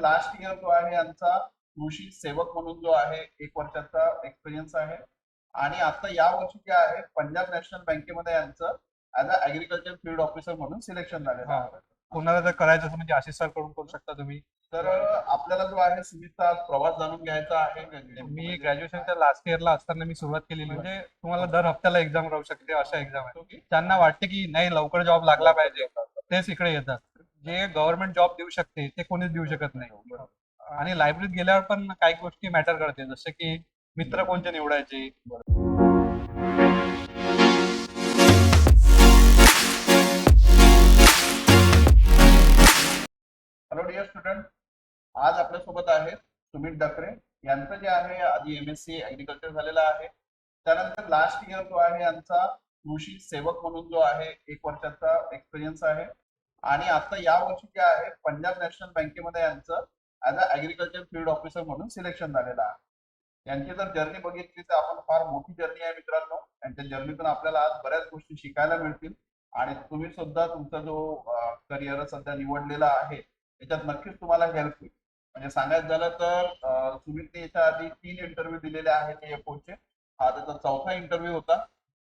Last year जो आहे यांचा कृषी सेवक म्हणून जो आहे एक वर्षाचा एक्सपिरियन्स आहे. आणि आता या वर्षी जे आहे पंजाब नॅशनल बँकेमध्ये यांचं as a agriculture field officer म्हणून सिलेक्शन झालेलं. आहे. कोणाला जर करायचं असेल म्हणजे आशिष सरकडून करू शकता तुम्ही. तर आपल्याला जो आहे सुमितचा प्रवास जाणून घ्यायचा आहे. मी ग्रॅज्युएशनच्या लास्ट इयरला असताना मी सुरुवात केलेली म्हणजे तुम्हाला दर हप्त्याला एक्झाम राहू शकते अशा एक्झाम आहे त्यांना वाटते की नाही लवकर जॉब लागला पाहिजे. तेच इकडे येतात. जे गव्हर्नमेंट जॉब देऊ शकते ते कोणीच देऊ शकत नाही. आणि लायब्ररीत गेल्यावर पण काही गोष्टी मॅटर करते जसं की मित्र कोणते निवडायचे. हॅलो डिअर स्टुडंट आज आपल्यासोबत आहेत सुमित डकरे. यांचं जे आहे आधी एम एस सी ऍग्रिकल्चर झालेलं आहे. त्यानंतर लास्ट इयर जो आहे यांचा कृषी सेवक म्हणून जो आहे एक वर्षाचा एक्सपिरियन्स आहे. आणि आता या वर्षी जे आहे पंजाब नॅशनल बँकेमध्ये यांचं as a agriculture field officer म्हणून सिलेक्शन झालेलं आहे. यांची जर जर्नी बघितली तर आपण फार मोठी जर्नी आहे मित्रांनो. यांच्या जर्नीतून आपल्याला आज बऱ्याच गोष्टी शिकायला मिळतील. आणि तुम्ही सुद्धा तुमचा जो करिअर सध्या निवडलेला आहे त्याच्यात नक्कीच तुम्हाला हेल्प होईल. म्हणजे सांगायचं झालं तर सुमितने याच्या आधी तीन इंटरव्ह्यू दिलेले आहेत एअरपोर्टचे हा त्याचा चौथा इंटरव्ह्यू होता.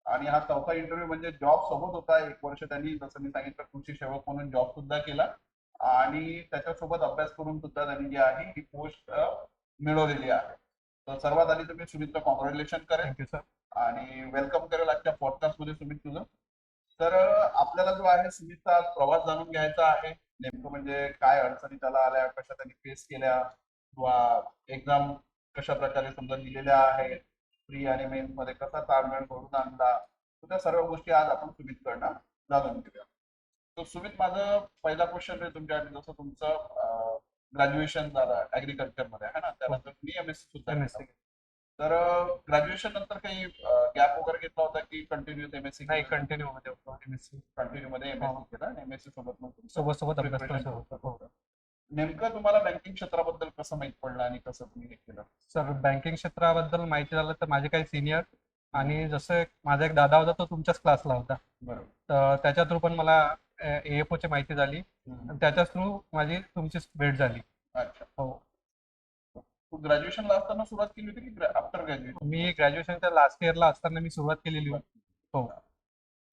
आणि हा चौथा इंटरव्ह्यू म्हणजे जॉब सोबत होता. एक वर्ष त्यांनी जसं मी सांगितलं कृषी सेवक म्हणून जॉब सुद्धा केला. आणि त्याच्यासोबत अभ्यास करून सुद्धा त्यांनी जी आहे ही पोस्ट मिळवलेली आहे. तर सर्वात आधी तुम्ही सुमितचं कॉंग्रॅच्युलेशन करेन थँक्यू सर आणि वेलकम करेल आजच्या पॉडकास्टमध्ये सुमित तुझं. तर आपल्याला जो आहे सुमितचा प्रवास जाणून घ्यायचा आहे. नेमकं म्हणजे काय अडचणी त्याला आल्या कशा त्यांनी फेस केल्या किंवा एक्झाम कशा प्रकारे समजा दिलेल्या आहेत प्री आणि मेन्समध्ये कसा ताळमेळ करून आणला तर त्या सर्व गोष्टी आज आपण सुमितकडनं जाणून घेऊया. तर सुमित माझं पहिला क्वेश्चन आहे तुमच्याकडे जसं तुमचं ग्रॅज्युएशन झालं ऍग्रिकल्चरमध्ये आहे ना? त्यानंतर मी एम एस सी सुद्धा. तर ग्रॅज्युएशन नंतर काही गॅप वगैरे घेतला होता की कंटिन्यू एम एस सी नाही कंटिन्यू मध्ये होतो MSc. कंटिन्यू मध्ये एम एस हो. सी केला. एम एस सी सोबत सोबत सोबत नेमकं तुम्हाला बँकिंग क्षेत्राबद्दल कसं माहीत पडलं आणि कसं तुम्ही हे केलं? सर बँकिंग क्षेत्राबद्दल माहिती झालं तर माझे काही सिनियर आणि जसं एक- माझा एक दादा होता तो तुमच्याच क्लासला होता. बरोबर. तर त्याच्या थ्रू पण मला एएफओ ची माहिती झाली. आणि त्याच्याच थ्रू माझी तुमची भेट झाली. अच्छा. हो. तू ग्रॅज्युएशनला असताना सुरुवात केली होती की आफ्टर ग्रॅज्युएशन मी ग्रॅज्युएशनच्या लास्ट इयरला असताना मी सुरुवात केलेली होती. हो.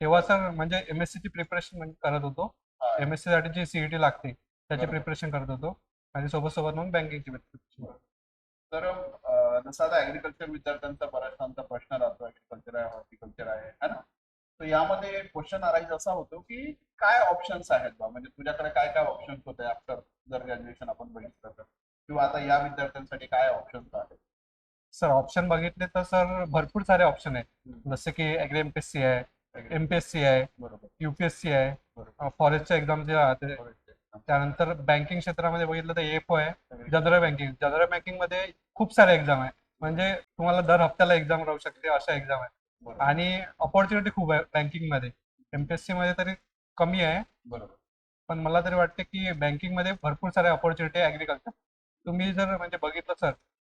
तेव्हा सर म्हणजे एम एस ची प्रिपरेशन करत होतो. एम एससाठी जी सीईटी लागते. त्याची. प्रिपरेशन करत होतो. आणि सोबत सोबत मग बँकिंगची प्रिपरेशन तर जसं आता ऍग्रिकल्चर विद्यार्थ्यांचा बऱ्याचशांचा प्रश्न राहतो ऍग्रिकल्चर आहे हॉर्टिकल्चर आहे है ना? तर यामध्ये क्वेश्चन अराईज असा होतो की काय ऑप्शन्स आहेत बा? म्हणजे तुझ्याकडे काय काय ऑप्शन्स होते आफ्टर जर ग्रॅज्युएशन आपण बघितलं तर? किंवा आता या विद्यार्थ्यांसाठी काय ऑप्शन्स आहेत? सर ऑप्शन बघितले तर सर भरपूर सारे ऑप्शन आहेत. जसे की ॲग्री एमपीएससी आहे एमपीएससी आहे बरोबर. युपीएससी आहे फॉरेस्टच्या एक्झाम जे राहते त्यानंतर बँकिंग क्षेत्रामध्ये बघितलं तर एफओ आहे जनरल बँकिंग जनरल बँकिंगमध्ये खूप सारे एक्झाम आहे. म्हणजे तुम्हाला दर हप्त्याला एक्झाम राहू शकते अशा एक्झाम आहे. आणि ऑपॉर्च्युनिटी खूप आहे बँकिंगमध्ये. एमपीएससी मध्ये तरी कमी आहे. बरोबर. पण मला तरी वाटते की बँकिंगमध्ये भरपूर सारे ऑपॉर्च्युनिटी आहे ऍग्रिकल्चर तुम्ही जर म्हणजे बघितलं सर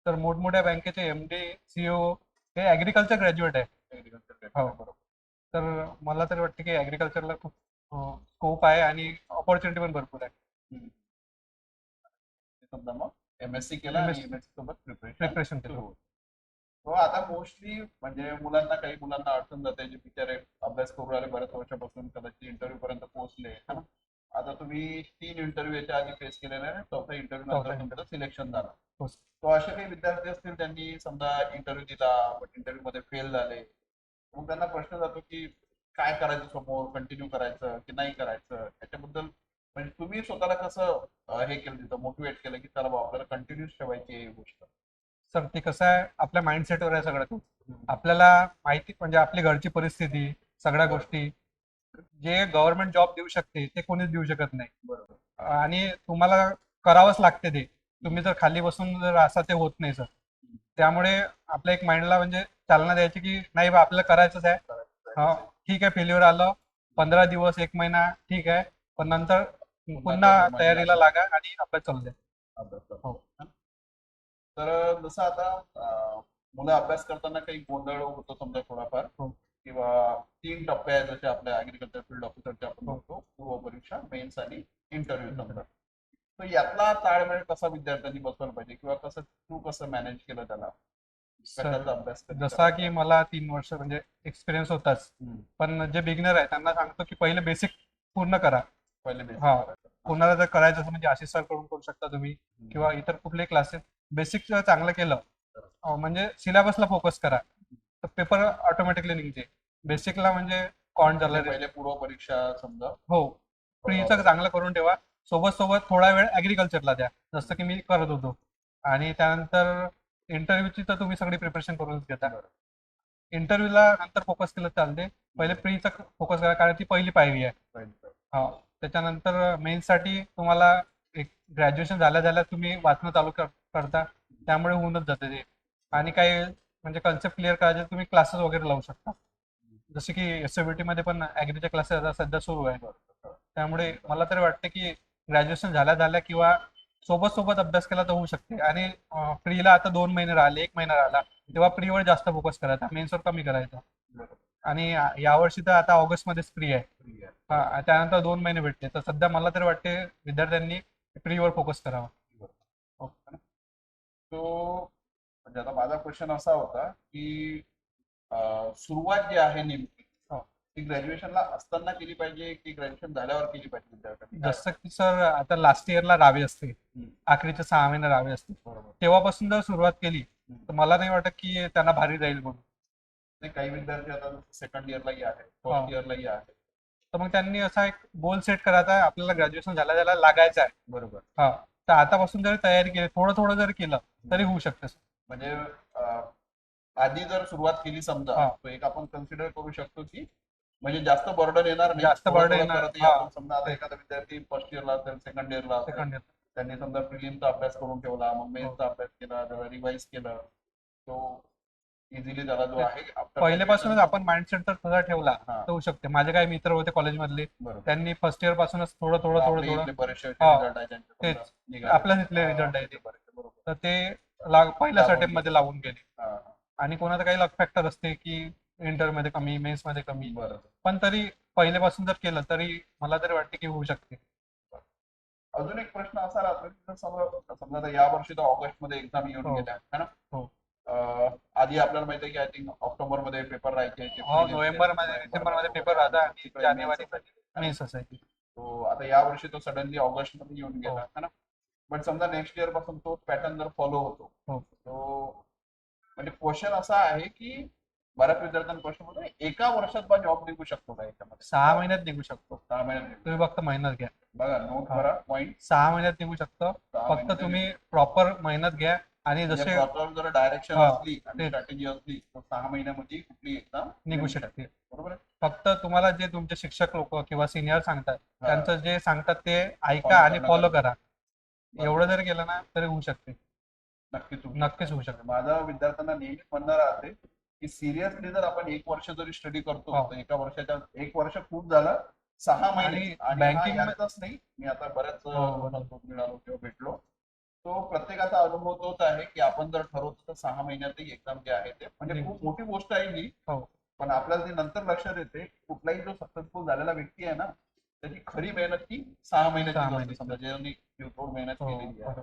तर मोठमोठ्या बँकेचे एम डी सीओ हे ऍग्रिकल्चर ग्रॅज्युएट आहे. हो. बरोबर. तर मला तरी वाटते की ऍग्रिकल्चरला खूप स्कोप आहे आणि ऑपॉर्च्युनिटी पण भरपूर आहे. समजा मग एमएससी केला आणि MSc एमएससी सोबत प्रिपरेशन प्रिपरेशन केलं. हो आता मोस्टली म्हणजे मुलांना काही मुलांना अडचण जाते जे बिचारे अभ्यास करू राहिले बऱ्याच वर्षापासून कदाचित इंटरव्ह्यू पर्यंत पोहोचले. है? आता तुम्ही तीन इंटरव्ह्यू याच्या आधी फेस केलेले आहे चौथा इंटरव्ह्यू नंतर तुमचं सिलेक्शन झालं. हो. तो असे काही विद्यार्थी असतील त्यांनी समजा इंटरव्ह्यू दिला बट इंटरव्ह्यू मध्ये फेल झाले. मग त्यांना प्रश्न जातो की काय करायचं समोर? कंटिन्यू करायचं की नाही करायचं? याच्याबद्दल म्हणजे तुम्ही स्वतःला कसं हे केलं तिथं मोटिवेट केलं की चला बाबा आपल्याला कंटिन्यूस ठेवायची ही गोष्ट. सर ते कसं आहे आपल्या माइंडसेटवर आहे सगळं आपल्याला माहिती म्हणजे आपली घरची परिस्थिती सगळ्या गोष्टी जे गव्हर्नमेंट जॉब देऊ शकते ते कोणीच देऊ शकत नाही. बरोबर. आणि तुम्हाला करावंच लागते ते. तुम्ही जर खाली बसून जर असा ते होत नाही सर. त्यामुळे आपल्या एक माइंडला म्हणजे चालना द्यायची की नाही बा आपल्याला करायचंच आहे. ठीक आहे फेल्युअर आलं पंधरा दिवस एक महिना ठीक आहे पण नंतर पुन्हा तयारीला लागा आणि अभ्यास चालू द्या. हो. तर जसं आता मुलं अभ्यास करताना काही गोंधळ होतो समजा थोडाफार हो. किंवा तीन टप्पे आहेत जसे आपल्या ऍग्रिकल्चर फील्ड ऑफिसरचे आपण हो. बघतो पूर्व परीक्षा मेन्स आणि इंटरव्ह्यू समजा तर यातला ताळमेळ कसा विद्यार्थ्यांनी बसवला पाहिजे किंवा कसं तू कसं मॅनेज केलं त्याला अभ्यास जसा की मला तीन वर्ष म्हणजे एक्सपिरियन्स होताच. हम्म. पण जे बिगनर आहे त्यांना सांगतो की पहिले बेसिक पूर्ण करा. पहिले basic हा. करायचं. कोणाला जर करायचं असेल म्हणजे आशिष सरकडून करू शकता तुम्ही किंवा इतर कुठले क्लासेस बेसिक जर चांगलं केलं. अं, म्हणजे सिलेबसला फोकस करा. तर पेपर ऑटोमॅटिकली निघते. बेसिकला म्हणजे कॉन्ट म्हणजे झालं पहिले पूर्व परीक्षा समजा. हो. प्रीचं चांगलं करून ठेवा. सोबत सोबत थोडा वेळ ऍग्रिकल्चरला द्या. जसं की मी करत होतो. आणि त्यानंतर इंटरव्ह्यूची तर तुम्ही सगळी प्रिपरेशन करूनच घेता. इंटरव्ह्यूला नंतर फोकस केलं चालते पहिले प्रीचा फोकस करा कारण ती पहिली पायरी आहे. पहिले. हा. त्याच्यानंतर मेन्ससाठी तुम्हाला एक ग्रॅज्युएशन झाल्या झाल्या तुम्ही वाचणं चालू कर- करता. त्यामुळे होऊनच जाते ते. आणि काही म्हणजे कन्सेप्ट क्लिअर करायचे तुम्ही क्लासेस वगैरे लावू शकता. जसे की एसमध्ये पण ऍग्रीचे क्लासेस आता सध्या सुरू आहे त्यामुळे मला तरी वाटते की ग्रॅज्युएशन झाल्या झाल्या किंवा सोबत सोबत अभ्यास केला तर होऊ शकते. आणि प्रीला आता दोन महिने राहिले एक महिना राहिला. तेव्हा प्रीवर जास्त फोकस करायचा. मेन्सवर कमी करायचा. आणि या- यावर्षी तर आता ऑगस्ट मध्येच फ्री आहे. आहे. हा त्यानंतर दोन महिने भेटते तर सध्या मला तरी वाटते विद्यार्थ्यांनी प्रीवर फोकस करावा. तो म्हणजे आता माझा क्वेश्चन असा होता की सुरुवात जी आहे नेमकी ती ग्रॅज्युएशनला असताना केली पाहिजे की ग्रॅज्युएशन झाल्यावर केली पाहिजे विद्यार्थ्यांनी जसं की सर आता लास्ट इयरला रावे असते. हम्म. आखरीचे सहा महिने रावे असते? बरोबर. तेव्हापासून जर सुरुवात केली तर मला नाही वाटत की त्यांना भारी जाईल म्हणून. नाही, काही विद्यार्थी आता सेकंड इयरलाही आहे हा. फर्स्ट इयरलाही आहे तर मग त्यांनी असा एक गोल सेट करायचा आहे आपल्याला ग्रॅज्युएशन झाल्या झाल्या लागायचं आहे. बरोबर. हा. तर आतापासून जरी तयारी केली थोडं थोडं जर केलं तरी होऊ शकते सर. म्हणजे अं, आधी जर सुरुवात केली समजा हा. एक आपण कन्सिडर करू शकतो की म्हणजे जास्त बर्डन येणार नाही जास्त थोडं burden थोडं येणार, हा. समजा आता एखादा विद्यार्थी फर्स्ट इयरला असेल सेकंड इयरला असेल सेकंड इयर त्यांनी समजा प्रिलिमचा अभ्यास करून ठेवला मग. मेन्सचा अभ्यास केला त्याला रिवाइज केलं तो इझिली त्याला जो आहे after पहिल्यापासूनच आपण माइंडसेट जर तसा ठेवला हा. तर होऊ शकते माझे काही मित्र होते कॉलेजमधले बरोबर त्यांनी फर्स्ट इयर पासूनच थोडं थोडं थोडं आपले थोडं इथले बरेचसे हा. result आहे त्यांचे तेच. समजा निघाले. आपल्याच इथले हा, result आहे ते. बरेचसे, बरोबर. तर ते पहिल्या लावून अटेम्प्टमध्ये लावून गेले हा, हा. आणि कोणाचं काही लक फॅक्टर असते की इंटरमध्ये कमी मेन्समध्ये कमी बरोबर पण तरी पहिल्यापासून जर केलं तरी मला तरी वाटते की होऊ शकते अजून एक प्रश्न असा राहतो की जर समजा समजा आता या वर्षी तर ऑगस्टमध्ये एक्झाम येऊन हो. गेल्या है ना हो. आधी आपल्याला माहिती आहे की आय थिंक ऑक्टोबरमध्ये पेपर राहायचे हो नोव्हेंबरमध्ये डिसेंबरमध्ये पेपर राहतात आणि जानेवारी. मेन्स असायची तो आता या वर्षी तो सडनली ऑगस्टमध्ये येऊन गेला हो. है ना पण समजा नेक्स्ट इयरपासून तो पॅटर्न जर फॉलो होतो. तो म्हणजे क्वेश्चन असा आहे की बऱ्याच विद्यार्थ्यांना प्रश्न होतो एका वर्षात बा जॉब निघू शकतो का याच्यामध्ये? सहा महिन्यात निघू शकतो. सहा महिन्यात. तुम्ही फक्त मेहनत घ्या. बघा नोट. करा पॉईंट सहा महिन्यात निघू शकतं. फक्त तुम्ही प्रॉपर मेहनत घ्या आणि जसे प्रॉपर जर डायरेक्शन असली आणि. स्ट्रॅटेजी असली तर सहा महिन्यामध्ये कुठली एक्झाम निघू शकते. बरोबर? फक्त तुम्हाला जे तुमचे शिक्षक लोक किंवा सिनियर सांगतात. त्यांचं जे सांगतात ते ऐका आणि फॉलो करा. एवढं जर केलं ना तरी होऊ शकते. नक्कीच होऊ नक्कीच होऊ शकते. माझा विद्यार्थ्यांना नेहमी म्हणणं राहते की सिरियसली जर आपण एक वर्ष जरी स्टडी करतो हो. तर एका वर्षाच्या एक वर्ष खूप झालं सहा महिने यांचाच नाही मी आता बऱ्याच हो, मिळालो किंवा भेटलो तो प्रत्येकाचा अनुभव तोच आहे की आपण जर ठरवतो तर सहा महिन्यातही एक्झाम जे आहे ते म्हणजे. खूप मोठी गोष्ट आहे ही हो. पण आपल्याला ते नंतर लक्षात येते कुठलाही जो सक्सेसफुल झालेला व्यक्ती आहे ना त्याची खरी मेहनत ही सहा महिन्याची. समजा ज्यांनी मेहनत केलेली आहे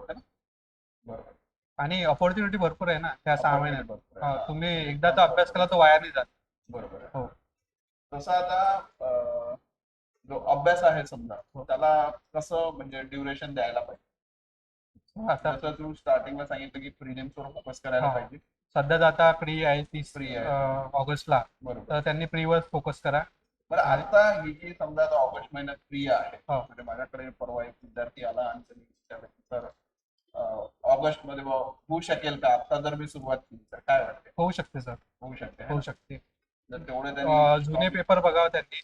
बरोबर. आणि ऑपॉर्च्युनिटी भरपूर आहे ना त्या सहा महिन्यात हा, आहे. तुम्ही एकदाचा अभ्यास केला तर वाया नाही जात बरोबर आहे. हो. तसं आता अं, जो अभ्यास आहे समजा हो. त्याला कसं म्हणजे ड्युरेशन द्यायला पाहिजे आता जसं तू स्टार्टिंगला सांगितलं की प्रिलिम्स वर फोकस करायला हा. पाहिजे सध्या आता प्री आहे तीस Pre आहे. अं, ऑगस्टला बरोबर तर त्यांनी प्रीवर फोकस करा बरं आता ही जी समजा आता ऑगस्ट महिन्यात फ्री आहे हो. म्हणजे माझ्याकडे परवा एक विद्यार्थी आला आणि त्यांनी विचारलं की सर ऑगस्टमध्ये होऊ शकेल का? आता जर मी सुरुवात केली तर काय वाटते होऊ शकते सर. होऊ शकते होऊ? शकते. जर तेवढे अं, त्यांनी जुने पेपर बघावं त्यांनी.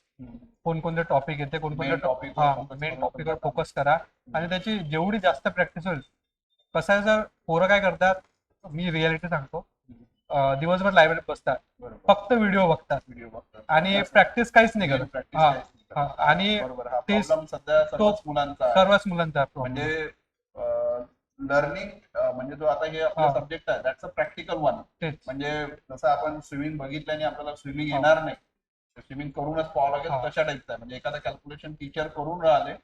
कोणकोणते टॉपिक येते कोणकोणते हा focus मेन टॉपिकवर फोकस करा. आणि त्याची जेवढी जास्त प्रॅक्टिस होईल कसं आहे सर पोरं काय करतात मी रियालिटी सांगतो. दिवसभर लायब्ररीत बसतात. फक्त व्हिडिओ बघतात. व्हिडिओ बघतात. आणि प्रॅक्टिस काहीच नाही करत. आणि ते- सर्वच मुलांचा. म्हणजे लर्निंग म्हणजे जो आता हे आपला. सब्जेक्ट आहे दॅट्स अ प्रॅक्टिकल वन म्हणजे जसं आपण स्विमिंग बघितल्याने आपल्याला स्विमिंग. येणार नाही स्विमिंग करूनच पाहावं लागेल. तशा टाईपचा आहे म्हणजे एखादा कॅल्क्युलेशन टीचर करून राहिले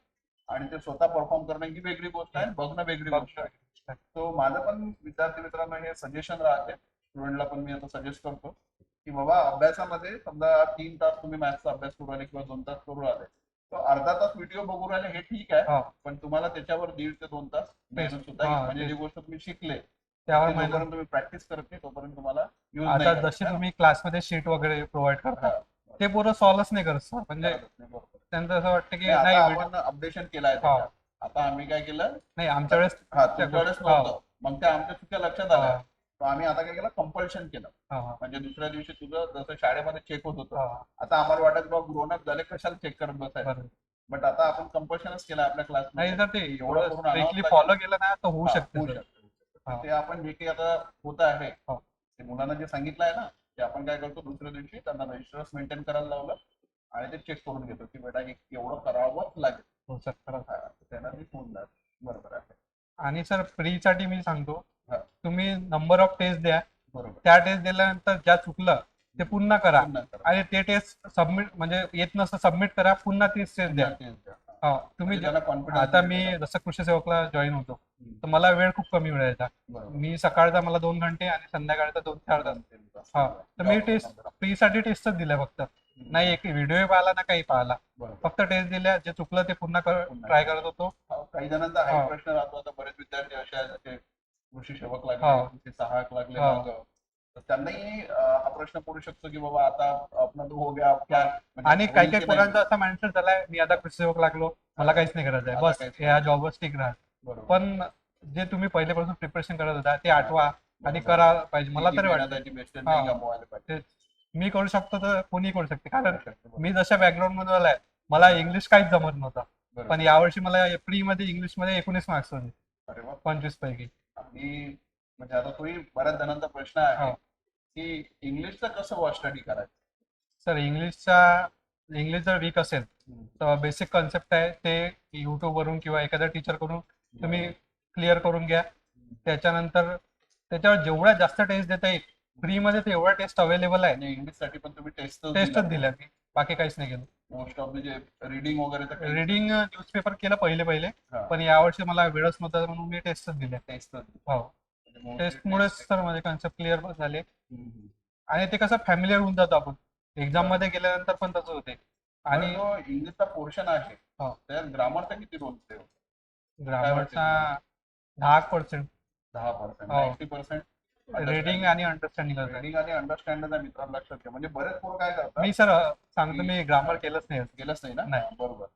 आणि ते स्वतः परफॉर्म करणं ही वेगळी गोष्ट आहे बघणं वेगळी गोष्ट आहे सो माझं पण विद्यार्थी मित्रांनो हे सजेशन राहते स्टुडंटला पण मी आता सजेस्ट करतो की बाबा अभ्यासामध्ये समजा तीन तास तुम्ही मॅथ्सचा अभ्यास करू राहिले किंवा दोन तास करू राहिले तो अर्धा तास व्हिडिओ बघू राहिले हे ठीक आहे हा पण तुम्हाला त्याच्यावर दीड ते दोन तास मेहनत सुद्धा आहे. म्हणजे. जी गोष्ट तुम्ही शिकले त्यावर जोपर्यंत तुम्ही प्रॅक्टिस करत नाही तोपर्यंत तुम्हाला आता जसे. तुम्ही क्लासमध्ये शीट वगैरे प्रोव्हाइड करता ते पुरं सॉल्वच नाही करत सर म्हणजे. त्यांचं असं वाटतं की नाही, अपडेशन केलाय हा. त्याच्यात. आता आम्ही काय केलं नाही आमच्या वेळेस मग त्या आमच्या चुक्या लक्षात आल्या आम्ही आता काय केलं? कंपल्शन केलं. म्हणजे दुसऱ्या दिवशी तुझं जसं शाळेमध्ये चेक होत होतं आता आम्हाला वाटत बाबा ग्रोनअप झाले कशाला चेक करत बसायचं. बट आता आपण कंपल्शनच केलं आपल्या नाही क्लासमध्ये जर ते एवढं. फॉलो केलं ना तर होऊ शकते. ते आपण जे काही आता होत आहे. ते मुलांना जे सांगितलं आहे ना ते आपण काय करतो दुसऱ्या दिवशी त्यांना रजिस्टर्स मेंटेन करायला लावलं आणि ते चेक करून घेतो की बेटा हे एवढं करावंच लागेल. त्यांना ते जात बरोबर आहे. आणि सर प्री साठी मी सांगतो हा. तुम्ही नंबर ऑफ टेस्ट द्या बरोबर त्या टेस्ट दिल्यानंतर ज्या चुकलं ते पुन्हा करा पुन्हा करा. आणि ते टेस्ट सबमिट म्हणजे येत नसतं सबमिट करा पुन्हा तीच टेस्ट द्या तेच द्या. हा तुम्ही म्हणजे confidence आता मी. जसं कृषी सेवकला जॉईन होतो. तर मला वेळ खूप कमी मिळायचा बरोबर. मी सकाळचा मला दोन घंटे आणि संध्याकाळचा दोन चार तास हा तर मी टेस्ट प्री साठी टेस्टच दिल्या फक्त नाही एक व्हिडिओ पाहिला ना काही पाहिला बरोबर. फक्त टेस्ट दिल्या जे चुकलं ते पुन्हा ट्राय करत होतो हा, काही जणांचा हा हा. प्रश्न राहतो आता बरेच विद्यार्थी असे आहेत कृषी सेवक. लागले सहायक लागले. तर त्यांनाही हा प्रश्न पडू शकतो की बाबा आता आपला तो हो गया म्हणजे आणि काही काही पोरांचा असा माइंडसेट झालाय मी आता कृषी सेवक लागलो मला काहीच नाही करायचं आहे बस या जॉबवर स्टिक राहा. पण जे तुम्ही पहिल्यापासून प्रिपरेशन करत होता ते आठवा आणि करा पाहिजे मला तरी वाटतं. मी करू शकतो तर कोणी करू शकते कारण. मी जशा बॅकग्राऊंडमध्ये आलाय मला इंग्लिश काहीच जमत नव्हतं. पण यावर्षी मला प्री मध्ये इंग्लिशमध्ये एकोणीस मार्क्स होते. पंचवीस पैकी आणि म्हणजे आता तोही बऱ्याच जणांचा प्रश्न आहे. हा. की इंग्लिशचं कसं स्टडी करायचं? सर इंग्लिशचा इंग्लिश जर वीक असेल तर बेसिक कॉन्सेप्ट आहे ते युट्यूब वरून किंवा एखाद्या टीचरकडून तुम्ही क्लिअर करून घ्या. त्याच्यानंतर त्याच्यावर जेवढ्या जास्त टेस्ट देता येईल फ्री मध्ये तेवढ्या टेस्ट अवेलेबल आहे. इंग्लिशसाठी पण तुम्ही टेस्ट टेस्टच दिल्या मी बाकी काहीच नाही केलं. मोस्ट ऑफ जे रिडिंग वगैरे तर रिडिंग न्यूजपेपर केलं पहिले पहिले हा. पण यावर्षी मला वेळच नव्हता म्हणून मी टेस्टच दिल्या. टेस्ट हो. टेस्टमुळेच सर माझे कॉन्सेप्ट क्लिअर झाले. आणि ते कसं फॅमिलियर होऊन जातो आपण. एक्झाममध्ये गेल्यानंतर पण तसं होते. आणि जो इंग्लिशचा पोर्शन आहे. हा. त्यात ग्रामरचा किती रोल ग्रामरचा दहा पर्सेंट दहा पर्सेंट हो. नाईन्टी पर्सेंट रिडिंग आणि अंडरस्टँडिंग रिडिंग आणि अंडरस्टँडिंग मित्रांनो लक्षात घ्या म्हणजे बरेच पोरं काय करतात? मी सर सांगतो मी ग्रामर केलंच नाही. गेलंच नाही ना? नाही. बरोबर.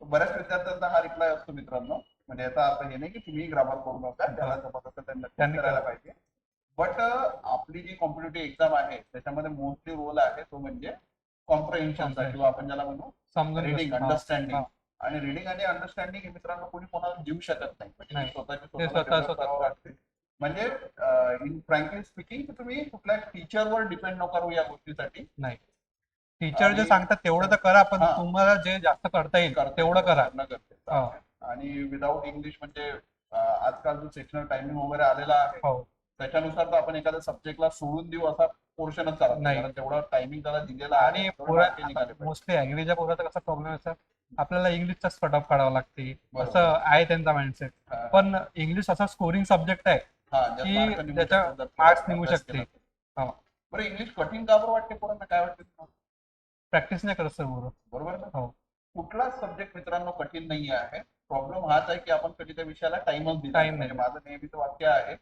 बऱ्याच विद्यार्थ्यांचा हा रिप्लाय असतो मित्रांनो. म्हणजे याचा अर्थ हे नाही की तुम्ही ग्रामर करू नका. ज्याला जमत असेल त्यांना त्यांनी करायला. पाहिजे. बट आपली जी कॉम्पिटेटिव्ह एक्झाम आहे त्याच्यामध्ये मोस्टली रोल आहे तो म्हणजे कॉम्प्रेन्शनचा. किंवा आपण ज्याला म्हणू समजून रिडिंग अंडरस्टँडिंग. आणि रिडिंग आणि अंडरस्टँडिंग हे मित्रांनो कोणी कोणाला देऊ शकत नाही. म्हणजे. स्वतःची स्वतः- लागते. म्हणजे इन फ्रँकली स्पीकिंग तुम्ही कुठल्या टीचरवर डिपेंड नको करू या गोष्टीसाठी नाही टीचर जे सांगतात तेवढं तर करा पण. तुम्हाला जे जास्त करता येईल तेवढं करा हा. आहे. आणि विदाऊट इंग्लिश म्हणजे आजकाल जो सेक्शनल टायमिंग वगैरे आलेला आहे हो त्याच्यानुसार तर आपण एखाद्या सब्जेक्टला सोडून देऊ असा पोर्शनच चालत नाही. कारण तेवढा टायमिंग त्याला दिलेला आहे आणि. मोस्टली ऍग्रीच्या पोराचा कसा प्रॉब्लेम असतात आपल्याला इंग्लिशचाच कट ऑफ काढावा लागते. असं आहे त्यांचा माइंडसेट. पण इंग्लिश असा स्कोरिंग सब्जेक्ट आहे की ज्यात marks निघू शकते. हा. बरं इंग्लिश कठीण का बरं वाटते पोरांना काय वाटते? प्रॅक्टिस नाही करत सर बरोबर बरोबर ना हो. कुठलाच सब्जेक्ट मित्रांनो कठीण नाही आहे प्रॉब्लेम हाच आहे की आपण कधी त्या विषयाला टाइमच दिला Time म्हणजे नाही. माझं नेहमीच वाक्य आहे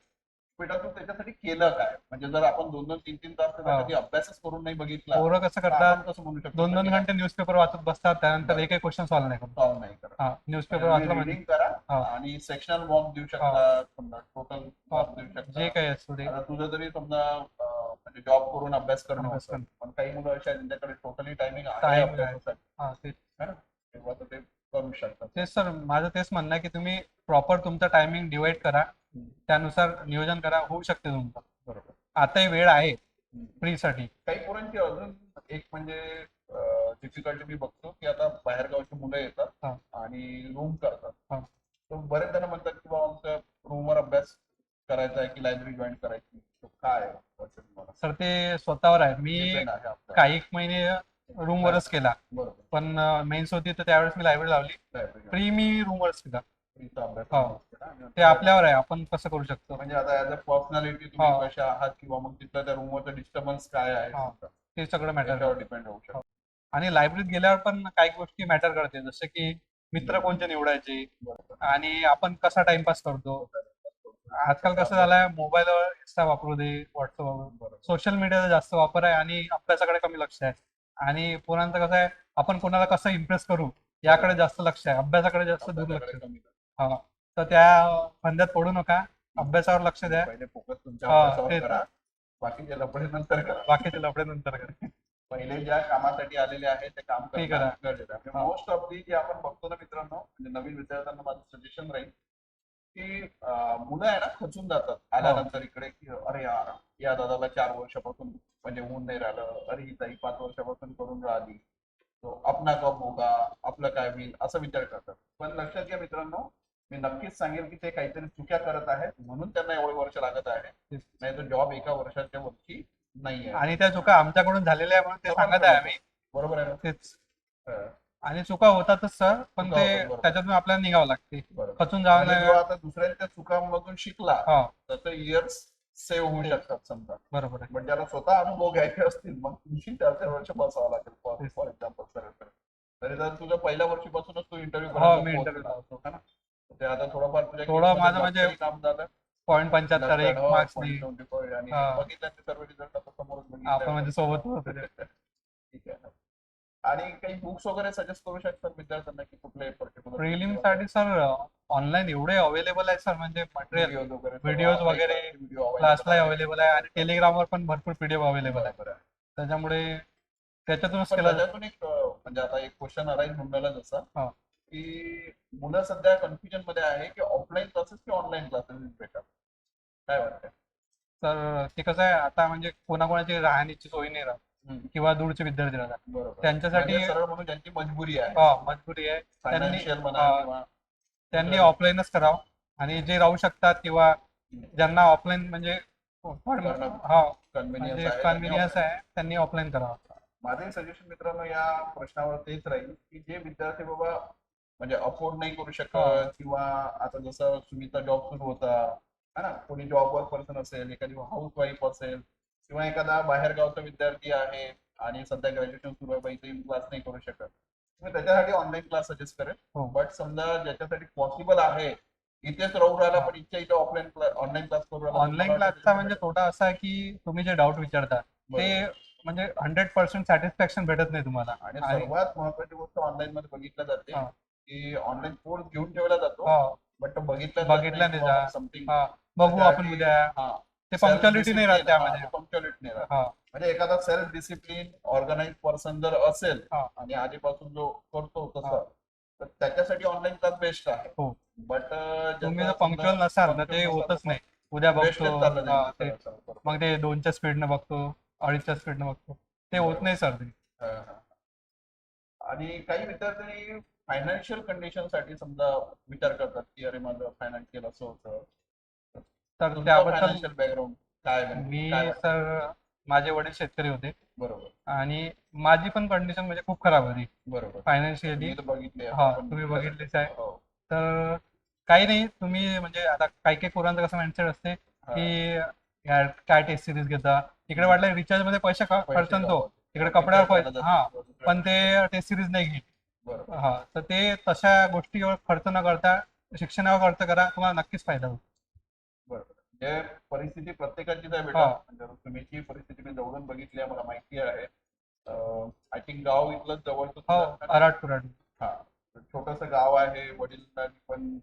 बेटा तू त्याच्यासाठी केलं काय? म्हणजे जर आपण दोन दोन तीन तीन तास हा. अभ्यासच करून नाही बघितला पोरं कसं करतात? कसं म्हणू शकतो दोन दोन घंटे न्यूजपेपर वाचत बसतात त्यानंतर एक एक क्वेश्चन सॉल्व्ह नाही करत. सॉल्व्ह नाही करत. हा न्यूजपेपर वाचला म्हणजे करा. आणि सेक्शनल मॉक देऊ शकता समजा टोटल मॉक देऊ जे शकता काही असू दे. आता तुझं जरी समजा म्हणजे जॉब करून अभ्यास करणं. पण काही मुलं अशी आहेत ज्यांच्याकडे टोटली टायमिंग आहे ते? तेव्हा तर ते करू शकतात तेच सर माझं तेच म्हणणं आहे की तुम्ही प्रॉपर तुमचं टायमिंग डिवाइड करा. त्यानुसार नियोजन करा होऊ शकते तुमचं. बरोबर. आताही वेळ आहे फ्री साठी काही पोरांची अजून एक म्हणजे डिफिकल्टी मी बघतो की आता बाहेरगावची मुलं हा. येतात आणि रूम करतात. हा. तर बरेच जण म्हणतात की बाबा आमच्या रूमवर अभ्यास करायचा आहे की लायब्ररी जॉईन करायची. तो काय तुम्हाला सर ते स्वतःवर आहे. मी Depend आहे आपल्यावर. काही महिने रूमवरच केला. बरोबर. पण मेन्स होती तर त्यावेळेस मी लायब्ररी लावली. प्री मी रूमवरच केला. फ्रीचा अभ्यास हो. केला आणि ते आपल्यावर आहे. आपण कसं करू शकतो? म्हणजे आता ऍज अ पर्सनॅलिटी तुम्ही हो. कशा आहात किंवा मग तिथलं त्या रूमवरचं डिस्टर्बन्स काय आहे? हो. ते सगळं मॅटर डिपेंड होऊ शकतो. आणि लायब्ररीत गेल्यावर पण काही गोष्टी मॅटर करते. जसं की मित्र कोणते निवडायचे? बरोबर. आणि आपण कसा टाइमपास करतो? आजकाल कसं झालंय? मोबाईलवर इंस्टा वापरू दे व्हॉट्सअप वापरू बरोबर. सोशल मीडियाचा जास्त वापर आहे आणि अभ्यासाकडे कमी लक्ष आहे. आणि पोरांचं कसं आहे आपण कोणाला कसं इम्प्रेस करू याकडे जास्त लक्ष आहे. अभ्यासाकडे जास्त दुर्लक्ष. हा. तर त्या फंद्यात पडू नका. अभ्यासावर लक्ष द्या. हा, बाकीचे लपडे नंतर करा. बाकीचे लफडे नंतर करा. पहिले ज्या कामासाठी आलेले आहे ते काम करा. हा. मोस्ट ऑफ दी जे आपण बघतो ना मित्रांनो म्हणजे नवीन विद्यार्थ्यांना माझं सजेशन राहील की मुलं आहे ना खचून जातात. आल्यानंतर इकडे की अरे यार या दादाला चार वर्षापासून म्हणजे होऊन नाही राहिलं अरे ही ताई पाच वर्षापासून करून राहिली. तो आपला कब होगा आपलं काय होईल असं विचार करतात. पण लक्षात घ्या मित्रांनो मी नक्कीच सांगेल की ते काहीतरी चुक्या करत आहेत म्हणून त्यांना एवढे वर्ष लागत आहे नाही तर जॉब एका वर्षाच्या वरती नाही आहे. आणि त्या चुका आमच्याकडून झालेल्या आहे म्हणून ते सांगत आहे. आम्ही. बरोबर आहे ना? तेच. आणि चुका होतातच सर पण ते. त्याच्यातून आपल्याला निघावं लागते. खचून जावं म्हणजे नाही. जो आता दुसऱ्यांच्या चुकांमधून शिकला तर ते इयर्स सेव्ह होऊ शकतात समजा. बरोबर आहे. पण ज्याला स्वतः अनुभव घ्यायचे असतील मग तुमची चार चार वर्ष बसावं लागेल फॉर एक्झाम्पल सर. तरी जर तुझ्या पहिल्या वर्षीपासूनच तू इंटरव्ह्यू हो मी इंटरव्ह्यू लावतो ते आता थोडंफार तुझ्या थोडं माझं म्हणजे काम झालं. पॉईंट पंच्याहत्तर एक हो, मार्क्स 75 आणि हा. बघितलं ते सर्व रिझल्ट आता बघितले आपण म्हणजे सोबत. ठीक आहे ना. आणि काही बुक्स वगैरे सजेस्ट करू शकतात विद्यार्थ्यांना की कुठले पर्टिक्युलर प्रिलिमसाठी सर ऑनलाईन एवढे अवेलेबल आहे सर म्हणजे मटेरियल व्हिडिओज वगैरे videos वगैरे क्लासला अवेलेबल आहे आणि टेलिग्रामवर पण भरपूर पीडीएफ अवेलेबल आहे. त्याच्यामुळे त्याच्यातूनच केलं जातं. एक म्हणजे आता एक क्वेश्चन अराईज होऊन राहिला जसा हा. की मुलं सध्या कन्फ्युजनमध्ये आहे की ऑफलाईन क्लासेस की ऑनलाईन क्लासेस बेटर काय वाटतं तर ते कसं आहे आता म्हणजे कोणाकोणाची राहण्याची सोय नाही राहत. किंवा दूरचे विद्यार्थी राहतात. बरोबर. त्यांच्यासाठी म्हणजे सरळ म्हणून ज्यांची मजबुरी आहे. हा मजबुरी आहे. त्यांनी फायनान्शियल म्हणा हा. किंवा त्यांनी. ऑफलाईनच करावं. आणि जे राहू शकतात किंवा ज्यांना ऑफलाईन म्हणजे करणं हा कन्व्हिनियन्स म्हणजे आहे. कन्व्हिनियन्स त्यांनी आहे त्यांनी ऑफलाईन करावं. माझे सजेशन मित्रांनो या प्रश्नावर तेच राहील की जे विद्यार्थी बाबा म्हणजे अफोर्ड नाही करू. शकत किंवा आता जसं सुमिता जॉब सुरू होता है ना? कोणी जॉबवर पर्सन असेल एखादी हाऊस वाईफ असेल किंवा एखादा बाहेरगावचा विद्यार्थी आहे आणि सध्या ग्रॅज्युएशन सुरू आहे बाई क्लास नाही करू शकत. मी त्याच्यासाठी ऑनलाईन क्लास सजेस्ट करेन. हो. बट समजा ज्याच्यासाठी पॉसिबल आहे इथेच राहू राहिला पण इच्छा इथे ऑफलाईन ऑनलाईन क्लास करू राहिला ऑनलाईन क्लासचा म्हणजे तोटा असा की तुम्ही जे डाऊट विचारता ते म्हणजे हंड्रेड पर्सेंट सॅटिस्फॅक्शन भेटत नाही तुम्हाला. आणि सर्वात महत्वाची गोष्ट ऑनलाईन मध्ये बघितल्या जाते. की ऑनलाईन कोर्स घेऊन ठेवला जातो बट तो बघितला बघितला नाही. समथिंग बघू आपण उद्या. ते पंक्च्युअलिटी नाही राहत त्यामध्ये. पंक्च्युअलिटी नाही राहत. म्हणजे एखादा सेल्फ डिसिप्लिन ऑर्गनाइज पर्सन जर असेल. आणि आधीपासून जो करतो. तसं तर त्याच्यासाठी ऑनलाईन क्लास बेस्ट आहे. हो. बट तुम्ही जर पंक्च्युअल नसाल तर ते होतच नाही. उद्या बघतो. हा, मग ते दोनच्या स्पीडनं बघतो अडीचच्या स्पीडनं बघतो. ते होत नाही सर. ते आणि काही विद्यार्थी फायनान्शियल कंडिशनसाठी समजा विचार करतात की अरे माझं फायनान्शियल असं होतं. तर त्याबद्दल फायनान्शियल बॅकग्राऊंड काय मी काय वाटतं? सर माझे वडील शेतकरी होते. बरोबर. आणि माझी पण कंडिशन म्हणजे खूप खराब होती. बरोबर. फायनान्शियली मी तर बघितले हा, तुम्ही बघितलेच आहे. हो. तर काही नाही तुम्ही म्हणजे आता काही काही पोरांचं कसं माइंडसेट असते. की यार काय टेस्ट सिरीज घेता? इकडे वाटलं रिचार्जमध्ये पैसे ख- पैसे खर्चन तो. इकडे कपड्यावर पैसे हा. पण ते टेस्ट सिरीज नाही घेत. बरोबर. हा तर ते तशा गोष्टीवर खर्च न करता शिक्षणावर खर्च करा तुम्हाला नक्कीच फायदा होईल जे परिस्थिती प्रत्येकाचीच आहे बेटा. हा. म्हणजे तुम्हीची परिस्थिती मी जवळून बघितली आहे मला माहिती आहे. आय थिंक गाव इथलंच जवळचं हो कुराट हा. छोटस गाव आहे वडिलांनी पण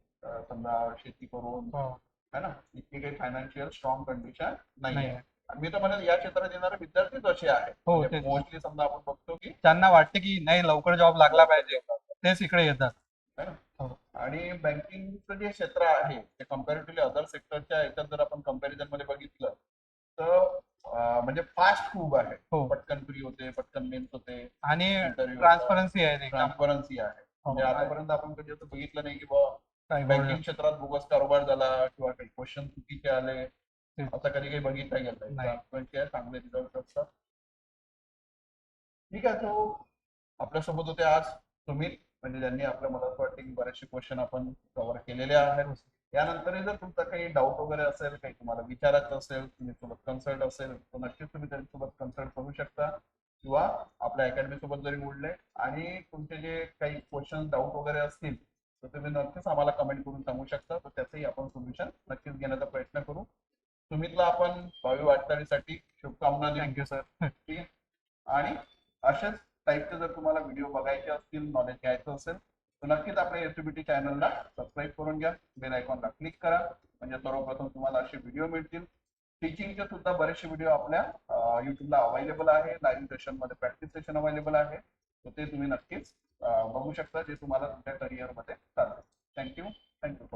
समजा शेती करून हो. है ना? इतकी काही फायनान्शियल स्ट्रॉंग कंडिशन नाही आहे. मी तर म्हणेल या क्षेत्रात येणारे विद्यार्थीच असे आहेत. हो, म्हणजे. मोस्टली समजा आपण बघतो की त्यांना वाटते की नाही लवकर जॉब लागला पाहिजे. तेच इकडे येतात. है हो. आणि बँकिंगचं जे क्षेत्र आहे ते कम्पॅरेटिव्हली अदर सेक्टरच्या याच्यात जर आपण कंपॅरिझनमध्ये बघितलं तर म्हणजे फास्ट खूप आहे. हो. पटकन फ्री होते पटकन मेन्स होते. आणि ट्रान्सपरन्सी आहे एकदम ट्रान्सपरन्सी आहे. हो. म्हणजे आतापर्यंत आपण कधी असं बघितलं नाही की काय बँकिंग. क्षेत्रात बोगस कारभार झाला किंवा काही क्वेश्चन चुकीचे आले. तेच. असं कधी काही बघितलं गेलं नाही. आहे चांगले रिझल्ट असतात. ठीक आहे तो आपल्यासोबत होते आज. सुमित म्हणजे ज्यांनी आपल्या मला असं वाटतं की बरेचसे क्वेश्चन आपण कव्हर केलेले आहेत. यानंतरही जर तुमचा काही डाऊट वगैरे असेल काही तुम्हाला विचारायचं असेल तुम्ही सोबत कन्सल्ट असेल तर नक्कीच तुम्ही त्यांच्यासोबत कन्सल्ट करू शकता. किंवा आपल्या अकॅडमी सोबत जरी बोलले आणि तुमचे जे काही क्वेश्चन डाऊट वगैरे असतील तर तुम्ही नक्कीच आम्हाला कमेंट करून सांगू शकता. तर त्याचंही आपण सोल्युशन नक्कीच घेण्याचा प्रयत्न करू. सुमितला आपण भावी वाटचालीसाठी शुभकामना थँक्यू सर ठीक आहे? आणि अशाच टाईपचे जर तुम्हाला व्हिडिओ बघायचे असतील नॉलेज घ्यायचं असेल तर नक्कीच आपल्या एसबीटी चॅनलला सबस्क्राईब करून घ्या. बेल आयकॉनला क्लिक करा. म्हणजे सर्वप्रथम तुम्हाला असे व्हिडिओ मिळतील. टीचिंगचे सुद्धा बरेचसे व्हिडिओ आपल्या युट्यूबला अवेलेबल आहे. लाईव्ह सेशनमध्ये प्रॅक्टिस सेशन अवेलेबल आहे. तर ते तुम्ही नक्कीच बघू शकता. जे तुम्हाला तुमच्या करिअरमध्ये चालेल थँक्यू थँक्यू